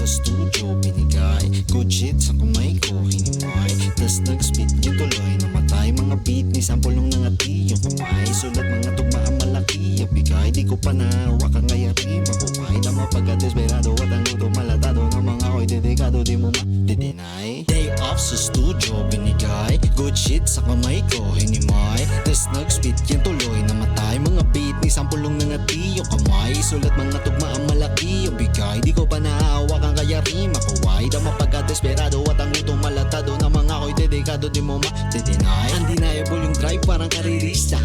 sa studio binigay. Good shit sa kumay ko hinimay Tas nag-spit yung tuloy namatay. Mga beat ni sample nung nangati yung kumay. Sulat mga tugma ang malaki yung bigay. Di ko pa nahawa kang ngayari makumay Na mapagka-desperado at ang luto malatado Ng mga ko'y dedikado di mo ma-deny Day off sa studio binigay. Good shit sa kamay ko hinimay. Tas nag-spit yung tuloy namatay. Mga beat ni sample nung nangati yung kamay. Sulat mga tugma ang mapagka-desperado at ang gutom malatado ng mga ko'y dedikado Di mo ma-deny Undeniable yung drive parang karirista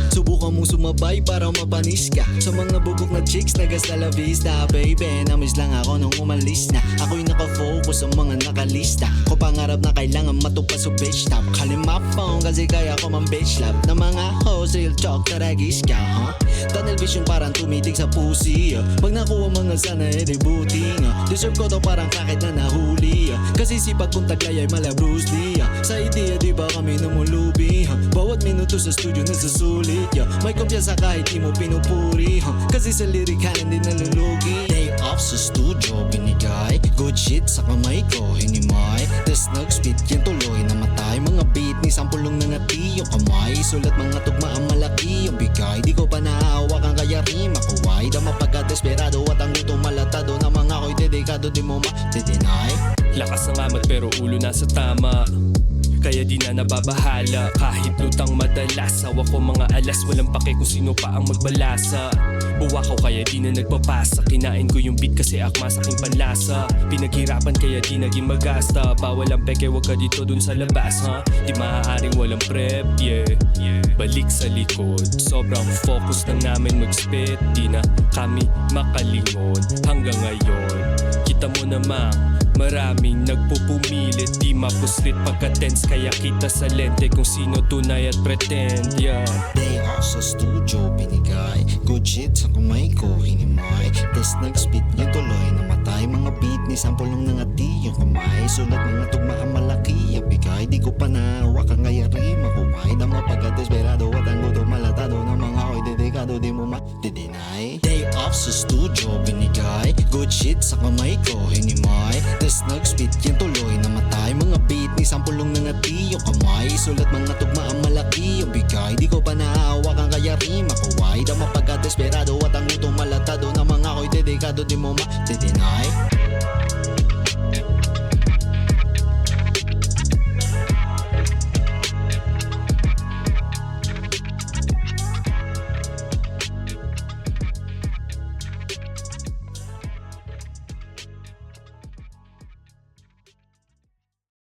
Sumabay para mapanis ka Sa mga bugok na chicks nagas na vista Baby, namiss lang ako nung umalis na Ako'y nakafocus sa mga nakalista Ko pangarap na kailangan matupad sa bitch top Kalima phone kasi kaya ko mang bitch lap Na mga hoes, real talk, taragis ka, huh? Tunnel vision parang tumitig sa pusi uh. Pag nakuha mga sana eh di buti uh. Deserve ko to parang kakit na nahuli uh. Kasi sipag kong taglay ay mala Bruce Lee. Sa idea di ba kami namulubi uh. Bawat minuto sa studio nasusulit uh. May kumpiyansa kahit di mo pinupuri uh. Kasi sa lirikanan di nalulugi. Day off sa studio binigay. Good shit sa kamay ko hinimay. Tas nag-spit yan tuloy namatay Mga beat ni sampulong na ngati yung kamay. Sulat mga tugma ang malaki yung bigay. Di ko pa nahawakan kaya rin makuway. Da mapagka-desperado at ang gutom malatado Na mga ko'y dedikado di mo ma-deny. Lakas ng amat pero ulo nasa tama kaya di na nababahala. Kahit lutang madalas Sawa ko mga alas. Walang pake kung sino pa ang magbalasa. Buwa ko kaya di na nagpapasa. Kinain ko yung beat kasi akma sa aking panlasa. Pinaghirapan kaya di naging magasta. Bawal ang peke wag ka dito dun sa labas ha? Di maaaring walang prep yeah Balik sa likod. Sobrang focus lang namin mag-spit. Di na kami makalingon Hanggang ngayon. Kita mo namang Maraming nagpupumilit Di mapuslit pagka-tense. Kaya kita sa lente Kung sino tunay at pretend Yeah. Day off sa studio binigay. Shit sa kamay ko hinimay. Tas nag-spit yung tuloy namatay Mga beat ni sampulong na ngati yung kamay Sulat mga tugma ang malaki. Ang bigay Di ko pa nahawakan kaya rin makuway Na mapagka-desperado at ang gutom malatado Ng mga ko'y dedikado di mo ma-deny Day off sa studio binigay. Good shit sa kamay ko hinimay. Tas nag-spit yung tuloy namatay. Mga beat ni sampulong na ngati yung kamay Sulat mga tugma ang